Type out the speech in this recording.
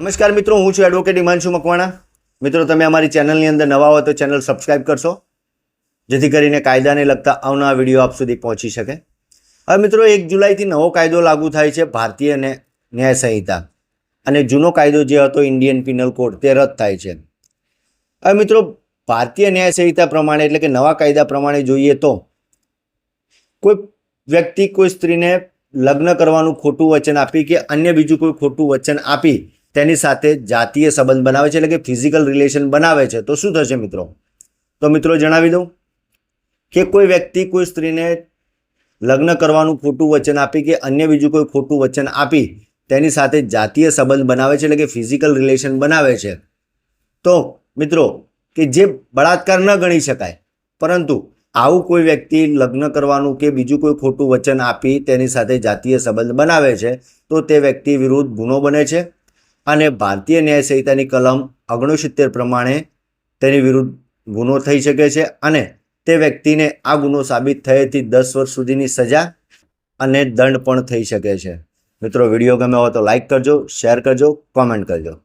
નમસ્કાર મિત્રો, હું છું એડવોકેટ હિમાંશુ મકવાણા. મિત્રો, તમે અમારી ચેનલની અંદર નવા હો તો ચેનલ સબસ્ક્રાઈબ કરશો, જેથી કરીને કાયદાને લગતા આવનારા વીડિયો આપ સુધી પહોંચી શકે. હવે મિત્રો, એક જુલાઈથી નવો કાયદો લાગુ થાય છે, ભારતીય ન્યા- ન્યાય સંહિતા. અને જૂનો કાયદો જે હતો ઇન્ડિયન પિનલ કોડ તે રદ થાય છે. હવે મિત્રો, ભારતીય ન્યાય સંહિતા પ્રમાણે, એટલે કે નવા કાયદા પ્રમાણે જોઈએ તો, કોઈ વ્યક્તિ, કોઈ સ્ત્રીને લગ્ન કરવાનું ખોટું વચન આપી કે અન્ય બીજું કોઈ ખોટું વચન આપી તેની સાથે જાતીય સંબંધ બનાવે છે, એટલે કે ફિઝિકલ રિલેશન બનાવે છે. તો શું થશે મિત્રો? તો મિત્રો જણાવી દઉં કે કોઈ વ્યક્તિ કોઈ સ્ત્રીને લગ્ન કરવાનું ખોટું વચન આપી કે અન્ય બીજું કોઈ ખોટું વચન આપી તેની સાથે જાતીય સંબંધ બનાવે છે, એટલે કે ફિઝિકલ રિલેશન બનાવે છે. તો મિત્રો, કે જે બળાત્કાર ન ગણી શકાય, પરંતુ આવું કોઈ વ્યક્તિ લગ્ન કરવાનું કે બીજું કોઈ ખોટું વચન આપી તેની સાથે જાતીય સંબંધ બનાવે છે, તો તે વ્યક્તિ વિરુદ્ધ ગુનો બને છે. અને ભારતીય ન્યાય સંહિતાની કલમ ઓગણસિત્તેર પ્રમાણે તેની વિરુદ્ધ ગુનો થઈ શકે છે અને તે વ્યક્તિને આ ગુનો સાબિત થયેથી દસ વર્ષ સુધીની સજા અને દંડ પણ થઈ શકે છે. મિત્રો, વીડિયો ગમે હોય તો લાઈક કરજો શેર કરજો કોમેન્ટ કરજો.